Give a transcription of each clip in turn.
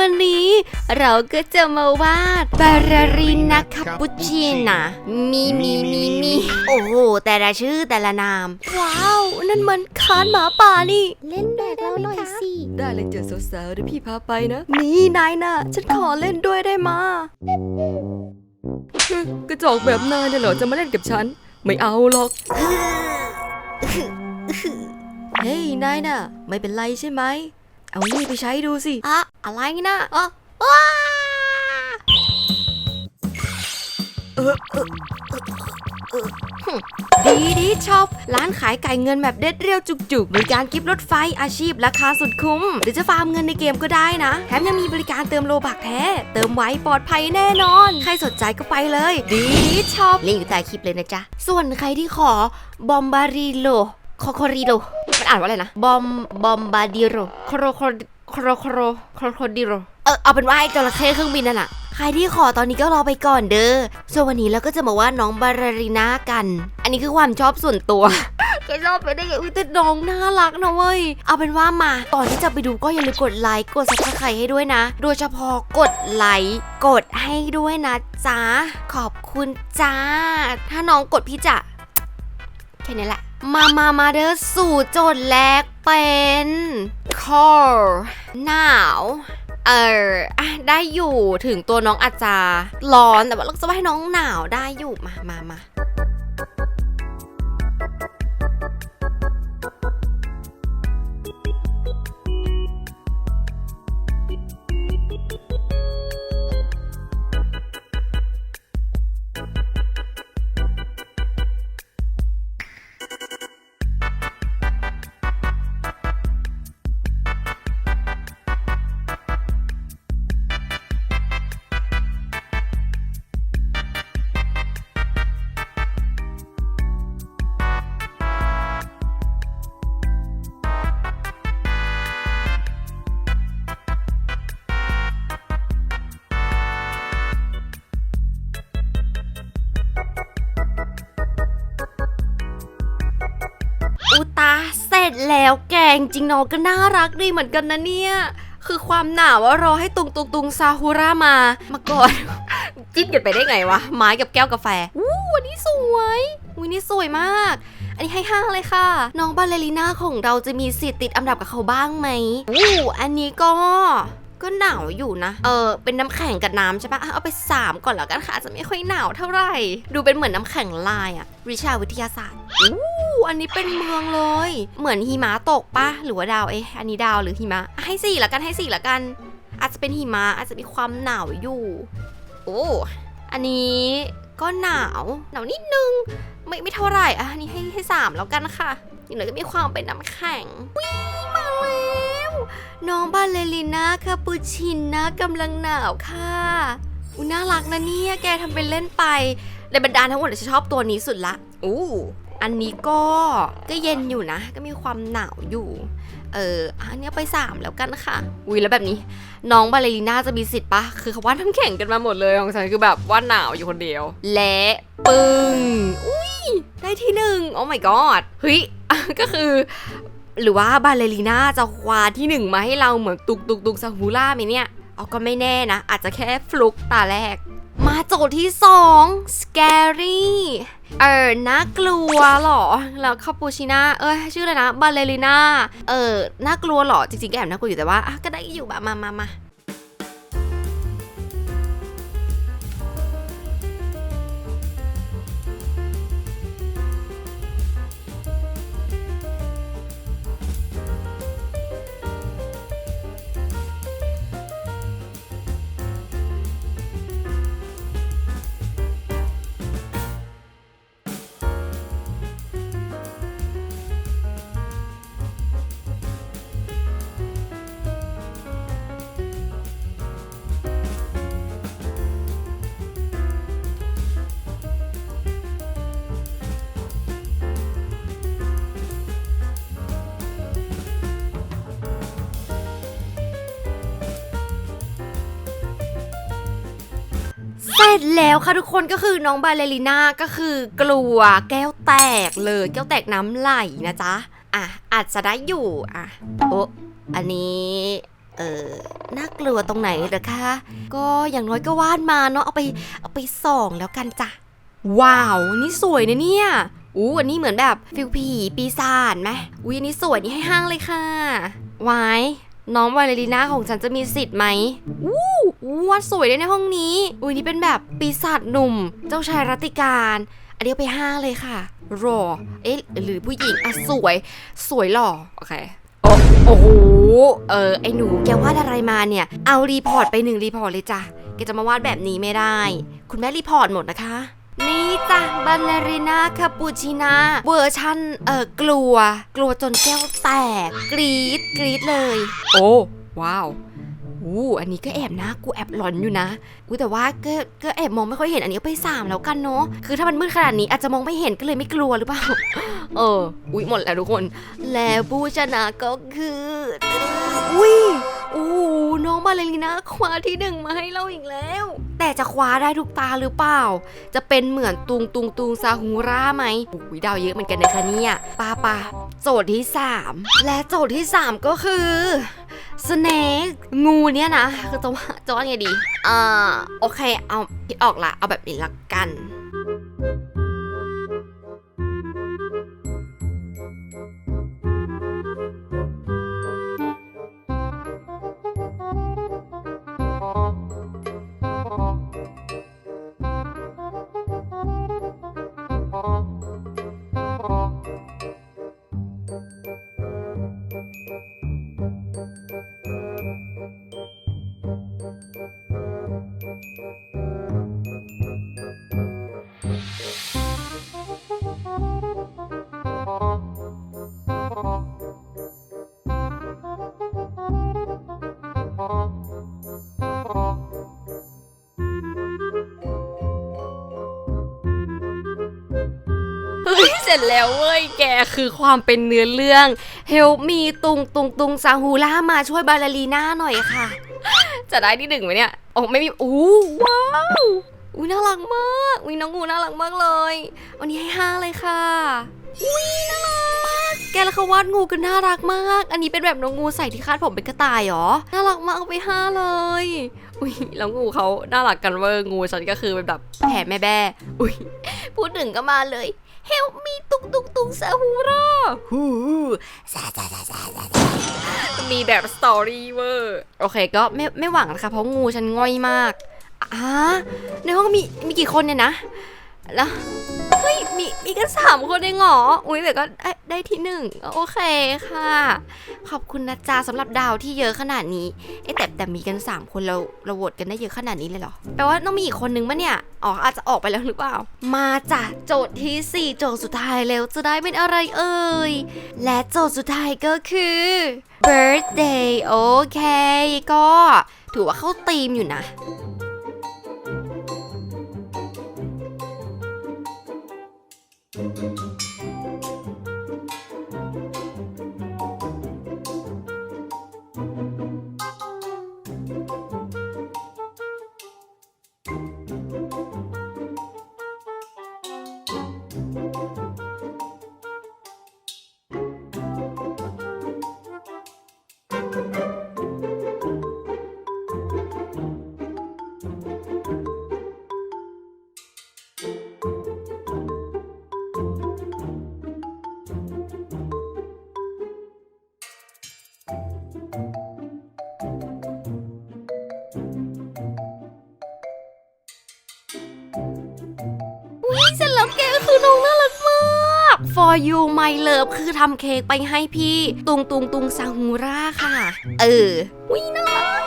วันนี้เราก็จะมาวาดบารารินาคาปูชิน่ามีมีมีมีโอ้โหแต่ละชื่อแต่ละนาม ว้าว นั่นมันคานหมาป่านี่ เล่นด้วยเราหน่อยสิได้เลยเจอสาวๆเดี๋ยวพี่พาไปนะ นี่นายน่ะ ฉันขอเล่นด้วยได้มาฮึกระจอกแบบนายเนี่ยเหรอจะมาเล่นกับฉัน ไม่เอาหรอก เฮ้ยนายน่ะ ไม่เป็นไรใช่ไหม เอานี่ไปใช้ดูสิอะอะไรนะอะว้าเออเออเออเออฮึดีดีชอบ ร้านขายไก่เงินแบบเด็ดเรียวจุกๆบริการกิฟต์รถไฟอาชีพราคาสุดคุ้ม หรือจะฟาร์มเงินในเกมก็ได้นะ แถมยังมีบริการเติมโลบักแท้ เติมไวปลอดภัยแน่นอน ใครสนใจก็ไปเลย ดีดีชอบลิงก์อยู่ใต้คลิปเลยนะจ๊ะ ส่วนใครที่ขอบอมบาริโลคอคอริโด มันอ่านว่าอะไรนะ บอม บอมบาดิโร โครโครโครโครโครโคดิโร เออ เอาเป็นว่าไอ้จระเข้เครื่องบินนั่นน่ะใครที่ขอตอนนี้ก็รอไปก่อนเด้อ ส่วนวันนี้เราก็จะมาว่าน้องบาราริน่ากัน อันนี้คือความชอบส่วนตัวแกชอบไปได้ไงอุ๊ยแต่น้องน่ารักนะเว้ย เอาเป็นว่ามา ก่อนที่จะไปดูก็อย่าลืมกดไลค์ กดซับสไครต์ให้ด้วยนะ โดยเฉพาะกดไลค์ กดให้ด้วยนะจ๊ะ ขอบคุณจ้า ถ้าน้องกดพี่จะแค่นี้แหละ มามามาเด้อสู่โจทย์แรกเป็น core หนาว เออได้อยู่ถึงตัวน้องอาจจะร้อนแต่ว่าเราจะให้น้องหนาวได้อยู่มามามา แล้วแกงจริงน้องก็น่ารักดีเหมือนกันนะเนี่ย คือความหนาวว่ารอให้ตุงตุงตุงซาฮูรามา มาก่อน จิ้นกันไปได้ไงวะ ไม้กับแก้วกาแฟอู้วันนี้สวยอุ้ยนี่สวยมาก อันนี้ให้ห้าเลยค่ะ น้องบาเลริน่าของเราจะมีสิทธิ์ติดอันดับกับเขาบ้างไหมอู้อันนี้ก็ ก็หนาวอยู่นะ เออ เป็นน้ำแข็งกับน้ำใช่ปะเอาไป 3 ก่อนแล้วกันค่ะอาจจะไม่ค่อยหนาวเท่าไหร่ ดูเป็นเหมือนน้ำแข็งลายอะวิชาวิทยาศาสตร์อู้อันนี้เป็นเมืองเลย เหมือนหิมะตกปะหรือว่าดาวเอ๊ะอันนี้ดาวหรือหิมะ ให้สี่ละกันให้สี่ละกัน อาจจะเป็นหิมะอาจจะมีความหนาวอยู่ โอ้ อันนี้ก็หนาวหนาวนิดนึง ไม่ไม่เท่าไหร่อะอันนี้ให้ให้สามแล้วกันค่ะอย่างน้อยก็มีความเป็นน้ำแข็งวิมา น้องบาเลริน่าคาปูชิน่ากำลังหนาวค่ะอุน่ารักนะเนี่ยแกทำเป็นเล่นไปในบรรดาทั้งหมดฉันชอบตัวนี้สุดละอู้อันนี้ก็ก็เย็นอยู่นะ ก็มีความหนาวอยู่ เอออันนี้เอาไป3แล้วกันค่ะอุ้ยแล้วแบบนี้ น้องบาเลริน่าจะมีสิทธิ์ปะคือเขาว่าน้ำแข็งกันมาหมดเลยของฉันคือแบบว่าหนาวอยู่คนเดียว และปึ้งอุ้ยได้ที่หนึ่งโอ้ my god เฮ้ยก็คือ หรือว่าบาเลรีน่าจะคว้าที่หนึ่งมาให้เราเหมือนตุกตุกตุกซาฮูล่าไหมเนี่ย เอาก็ไม่แน่นะ อาจจะแค่ฟลุกตาแรก มาโจทย์ที่2 scary เออน่ากลัวเหรอ แล้วคาปูชิน่า เอ้ย ชื่ออะไรนะ บาเลรีน่า เออ น่ากลัวเหรอ จริงๆก็แอบน่ากลัวอยู่แต่ว่าก็ได้อยู่แบบมามามา เสร็จแล้วค่ะทุกคนก็คือน้องบาเลริน่าก็คือกลัวแก้วแตกเลยแก้วแตกน้ำไหลนะจ๊ะอะอาจจะได้อยู่อะโอ้อันนี้เออน่ากลัวตรงไหนเหรอคะ ก็อย่างน้อยก็วาดมาเนาะเอาไปเอาไปส่องแล้วกันจ้ะว้าว นี่สวยนะเนี่ยอู้อันนี้เหมือนแบบฟิลผีปีศาจไหมอุ้ยอันนี้สวยนี่ให้ห้างเลยค่ะวาย น้องวาเลรีนาของฉันจะมีสิทธิ์ไหมอู้อู้วาดสวยเลยในห้องนี้ อุ้ยนี่เป็นแบบปีศาจหนุ่ม เจ้าชายรัตติการ อันนี้เอาไปห้างเลยค่ะ รอ เอ๊ะ หรือผู้หญิง อะ สวย สวยหล่อ โอเค โอ้โอ้โหเออ ไอ้หนูแกวาดอะไรมาเนี่ย เอารีพอร์ตไปหนึ่งรีพอร์ตเลยจ้ะ แกจะมาวาดแบบนี้ไม่ได้ คุณแม่รีพอร์ตหมดนะคะ นี่จ้ะบัลเลริน่าคาปูชิน่าเวอร์ชันเออกลัว กลัวจนแก้วแตก กรี๊ดกรี๊ดเลย โอ้ว้าวอู้อันนี้ก็แอบนะ กูแอบหลอนอยู่นะอู้แต่ว่าก็ก็แอบมองไม่ค่อยเห็นอันนี้ไปสามแล้วกันเนาะคือถ้ามันมืดขนาดนี้อาจจะมองไม่เห็นก็เลยไม่กลัวหรือเปล่าเออ อุ้ยหมดแล้วทุกคน แล้วผู้ชนะก็คืออุ้ย โอ้โหน้องมาเลลีนาคว้าที่หนึ่งมาให้เราอีกแล้ว แต่จะคว้าได้ทุกตาหรือเปล่า จะเป็นเหมือนตุงตุงตุงซาฮูราไหมโอ้ยดาวเยอะเหมือนกันนะคะเนี่ยป้าป้าโจทย์ที่ 3 และโจทย์ที่ 3 ก็คือสเนกงูเนี่ยนะคือจะว่าจะว่าไงดีอ่าโอเคเอาคิดออกละเอาแบบนี้ละกัน ร็จแล้วเว้ยแกคือความเป็นเนื้อเรื่องเฮลมีตุงตุงตุงซาฮูล่ามาช่วยบาลาลีน่าหน่อยค่ะ จะได้ที่หนึ่งไหมเนี่ยโอ้ไม่มีอู้ว้าวอุ้ยน่ารักมากอุ้ยน้องงูน่ารักมากเลยวันนี้ให้ห้าเลยค่ะอุ้ยน่ารักแกแล้วเขาวาดงูกันน่ารักมาก อันนี้เป็นแบบน้องงูใส่ที่คาดผมเป็นกระต่ายเหรอน่ารักมากเอาไปห้าเลยอุ้ยแล้วงูเขาน่ารักกันเวอร์งูฉันก็คือเป็นแบบแผ่แม่แบ้อุ้ยพูดถึงก็มาเลย Help me ตุงตุงตุงซาฮูราฮูซาซาซาซาซามีแบบสตอรี่เวอร์โอเคก็ไม่ไม่หวังนะคะเพราะงูฉันง่อยมากอ่าในห้องมีมีกี่คนเนี่ยนะ แล้ว เฮ้ยมีมีกันสามคนเองเหรออุ้ยแต่ก็ได้ได้ที่หนึ่งโอเคค่ะ ขอบคุณนะจ๊ะสำหรับดาวที่เยอะขนาดนี้เอ๊ะแต่แต่มีกัน3คนเราเราโหวตกันได้เยอะขนาดนี้เลยเหรอแปลว่าต้องมีอีกคนนึงปะเนี่ยอ๋ออาจจะออกไปแล้วหรือเปล่า มาจ้ะโจทย์ทีสี่4 โจทย์สุดท้ายแล้วจะได้เป็นอะไรเอ่ยและโจทย์สุดท้ายก็คือ birthday โอเคก็ถือว่าเข้าธีมอยู่นะ คือน้องน่ารักมาก For you my love คือทำเค้กไปให้พี่ ตุงตุงตุงซาฮูราค่ะ เออวิน่ารัก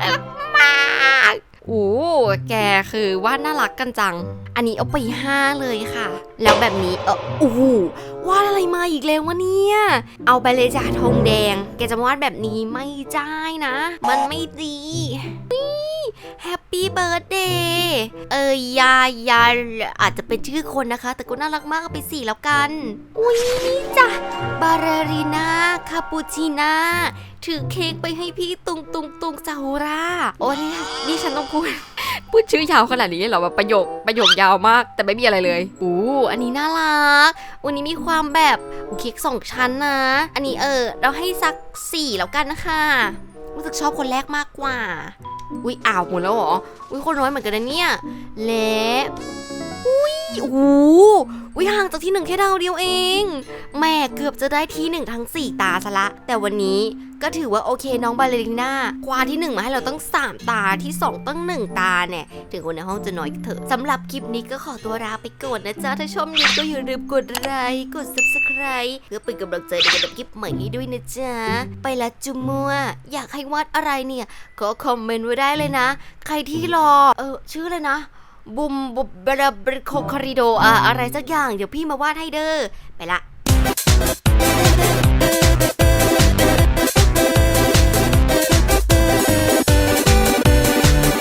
น่ารักมากโอ้แกคือว่าน่ารักกันจัง อันนี้เอาไปห้าเลยค่ะ แล้วแบบนี้เออโอ้โห วาดอะไรมาอีกแล้ววะเนี่ย เอาไปเลยจ้าทองแดง แกจะวาดแบบนี้ไม่ได้นะ มันไม่ดีแฮปปี้เบิร์ดเดย์เอ้ยยายาอาจจะเป็นชื่อคนนะคะ แต่ก็น่ารักมากไปสี่แล้วกัน อุ้ยนี่จ้ะบารารีนาคาปูชิน่าถือเค้กไปให้พี่ตุงตุงตุงซาฮูราโอ้นี่นี่ฉันต้องพูด พูดชื่อยาวขนาดนี้เหรอแบบประโยคประโยคยาวมาก แต่ไม่มีอะไรเลยอู้อันนี้น่ารัก วันนี้มีความแบบเค้กสองชั้นนะ อันนี้เออ เราให้สักสี่แล้วกันนะคะรู้สึกชอบคนแรกมากกว่า อุ้ยอ้าวหมดแล้วเหรอ อุ้ยคนน้อยเหมือนกันนะเนี่ย และ อุ้ย โอ้โหอุ้ยห่างจากที่หนึ่งแค่ดาวเดียวเอง แม่เกือบจะได้ที่หนึ่งทั้งสี่ตาซะละ แต่วันนี้ก็ถือว่าโอเคน้องบาเลริน่าคว้าที่หนึ่งมาให้เราตั้งสามตาที่สองตั้งหนึ่งตาเนี่ย ถึงคนในห้องจะน้อยเถอะสำหรับคลิปนี้ก็ขอตัวลาไปก่อนนะจ๊ะ ถ้าชอบนี้ก็อย่าลืมกดไลค์กด subscribe เพื่อเป็นกำลังใจในการทำคลิปใหม่ให้ด้วยนะจ๊ะ ไปละจุมัว อยากให้วาดอะไรเนี่ยก็คอมเมนต์ไว้ได้เลยนะ ใครที่รอ เออชื่อเลยนะ บุมบุบบรบริโคคาริโดอะอะไรสักอย่าง เดี๋ยวพี่มาวาดให้เด้อไปละ